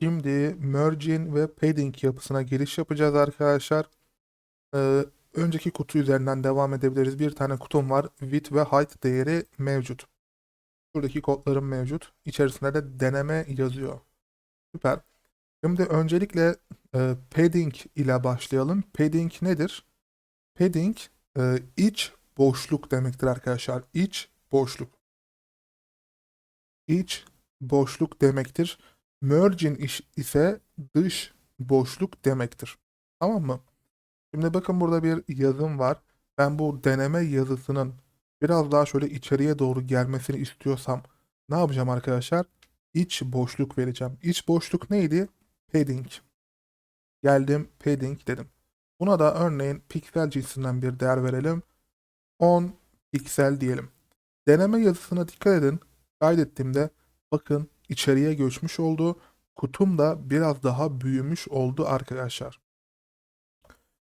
Şimdi merging ve padding yapısına giriş yapacağız arkadaşlar. Ee, önceki kutu üzerinden devam edebiliriz. Bir tane kutum var. Width ve height değeri mevcut. Buradaki kodlarım mevcut. İçerisinde de deneme yazıyor. Süper. Şimdi öncelikle e, padding ile başlayalım. Padding nedir? Padding e, iç boşluk demektir arkadaşlar. İç boşluk. İç boşluk demektir. Merging ise dış boşluk demektir. Tamam mı? Şimdi bakın burada bir yazım var. Ben bu deneme yazısının biraz daha şöyle içeriye doğru gelmesini istiyorsam ne yapacağım arkadaşlar? İç boşluk vereceğim. İç boşluk neydi? Padding. Geldim padding dedim. Buna da örneğin piksel cinsinden bir değer verelim. 10 piksel diyelim. Deneme yazısına dikkat edin. Kaydettiğimde bakın içeriye göçmüş oldu. Kutum da biraz daha büyümüş oldu arkadaşlar.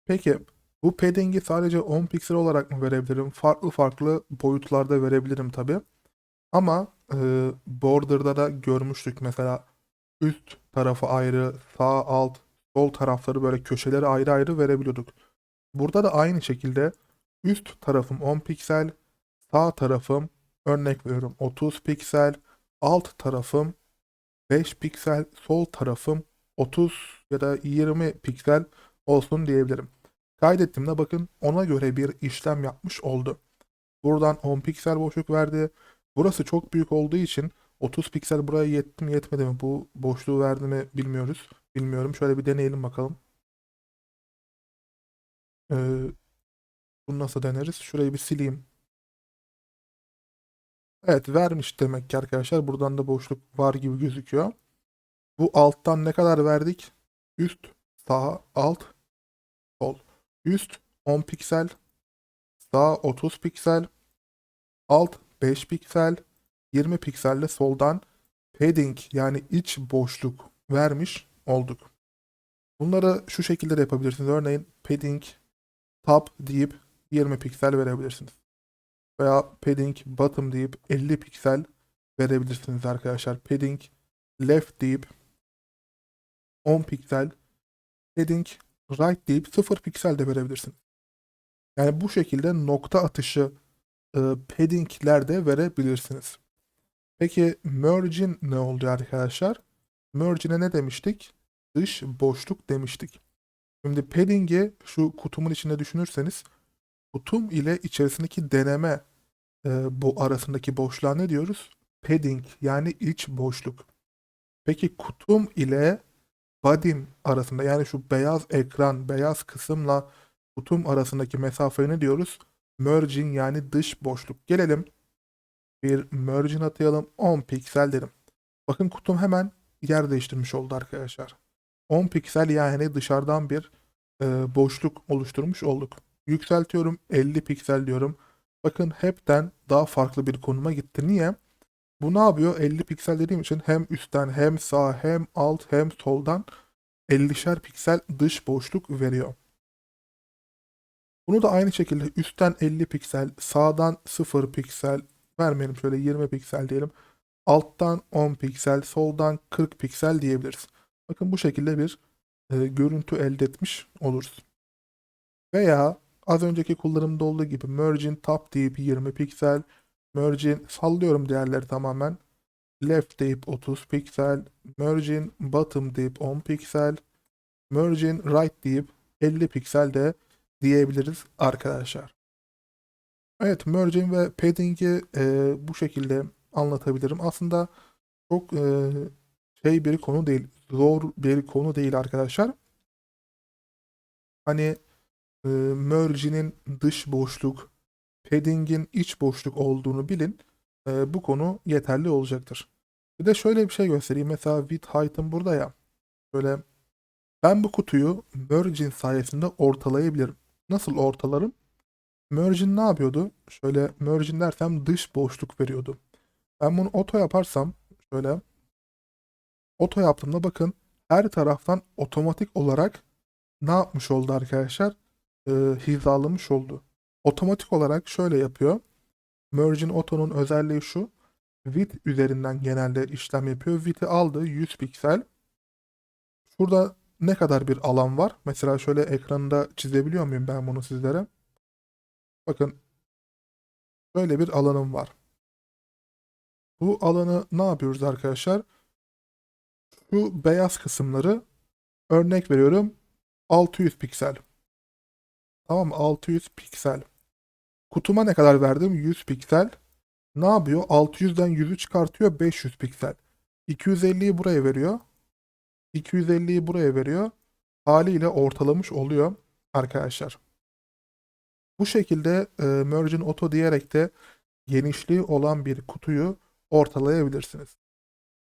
Peki bu padding'i sadece 10 piksel olarak mı verebilirim? Farklı farklı boyutlarda verebilirim tabi. Ama e, border'da da görmüştük mesela üst tarafı ayrı, sağ alt, sol tarafları böyle köşeleri ayrı ayrı verebiliyorduk. Burada da aynı şekilde üst tarafım 10 piksel, sağ tarafım örnek veriyorum 30 piksel, alt tarafım 5 piksel, sol tarafım 30 ya da 20 piksel olsun diyebilirim. Kaydettiğimde bakın ona göre bir işlem yapmış oldu. Buradan 10 piksel boşluk verdi. Burası çok büyük olduğu için 30 piksel buraya yetti mi yetmedi mi bu boşluğu verdi mi bilmiyoruz. Bilmiyorum. Şöyle bir deneyelim bakalım. Ee, bunu nasıl deneriz? Şurayı bir sileyim. Evet vermiş demek ki arkadaşlar. Buradan da boşluk var gibi gözüküyor. Bu alttan ne kadar verdik? Üst, sağ, alt, sol. Üst 10 piksel, sağ 30 piksel, alt 5 piksel, 20 pikselle soldan padding yani iç boşluk vermiş olduk. Bunları şu şekilde de yapabilirsiniz. Örneğin padding top deyip 20 piksel verebilirsiniz. Veya padding bottom deyip 50 piksel verebilirsiniz arkadaşlar. Padding left deyip 10 piksel, padding right deyip 0 piksel de verebilirsiniz. Yani bu şekilde nokta atışı e, paddingler de verebilirsiniz. Peki merging ne oldu arkadaşlar? Merging'e ne demiştik? Dış boşluk demiştik. Şimdi padding'i şu kutumun içinde düşünürseniz kutum ile içerisindeki deneme e, bu arasındaki boşluğa ne diyoruz? Padding yani iç boşluk. Peki kutum ile body'm arasında yani şu beyaz ekran, beyaz kısımla kutum arasındaki mesafeye ne diyoruz? Merging yani dış boşluk. Gelelim bir merging atayalım 10 piksel dedim. Bakın kutum hemen yer değiştirmiş oldu arkadaşlar. 10 piksel yani dışarıdan bir e, boşluk oluşturmuş olduk. Yükseltiyorum 50 piksel diyorum. Bakın hepten daha farklı bir konuma gitti. Niye? Bu ne yapıyor? 50 piksel dediğim için hem üstten hem sağ hem alt hem soldan 50'şer piksel dış boşluk veriyor. Bunu da aynı şekilde üstten 50 piksel, sağdan 0 piksel vermeyelim şöyle 20 piksel diyelim. Alttan 10 piksel, soldan 40 piksel diyebiliriz. Bakın bu şekilde bir e, görüntü elde etmiş oluruz. Veya az önceki kullanımda olduğu gibi merging top deyip 20 piksel, merging sallıyorum değerleri tamamen. Left deyip 30 piksel, merging bottom deyip 10 piksel, merging right deyip 50 piksel de diyebiliriz arkadaşlar. Evet, merging ve padding'i e, bu şekilde anlatabilirim. Aslında çok e, şey bir konu değil, zor bir konu değil arkadaşlar. Hani e, merging'in dış boşluk, padding'in iç boşluk olduğunu bilin. E, bu konu yeterli olacaktır. Bir de şöyle bir şey göstereyim. Mesela width height'ım burada ya. Böyle ben bu kutuyu merging sayesinde ortalayabilirim. Nasıl ortalarım? Merging ne yapıyordu? Şöyle merging dersem dış boşluk veriyordu. Ben bunu auto yaparsam şöyle auto yaptığımda bakın her taraftan otomatik olarak ne yapmış oldu arkadaşlar? Ee, hizalamış oldu. Otomatik olarak şöyle yapıyor. Merging Auto'nun özelliği şu. Width üzerinden genelde işlem yapıyor. Width'i aldı 100 piksel. Şurada ne kadar bir alan var? Mesela şöyle ekranda çizebiliyor muyum ben bunu sizlere? Bakın böyle bir alanım var. Bu alanı ne yapıyoruz arkadaşlar? Şu beyaz kısımları örnek veriyorum 600 piksel. Tamam mı? 600 piksel. Kutuma ne kadar verdim? 100 piksel. Ne yapıyor? 600'den 100'ü çıkartıyor 500 piksel. 250'yi buraya veriyor. 250'yi buraya veriyor. Haliyle ortalamış oluyor arkadaşlar. Bu şekilde e, Merge'in Auto diyerek de genişliği olan bir kutuyu ortalayabilirsiniz.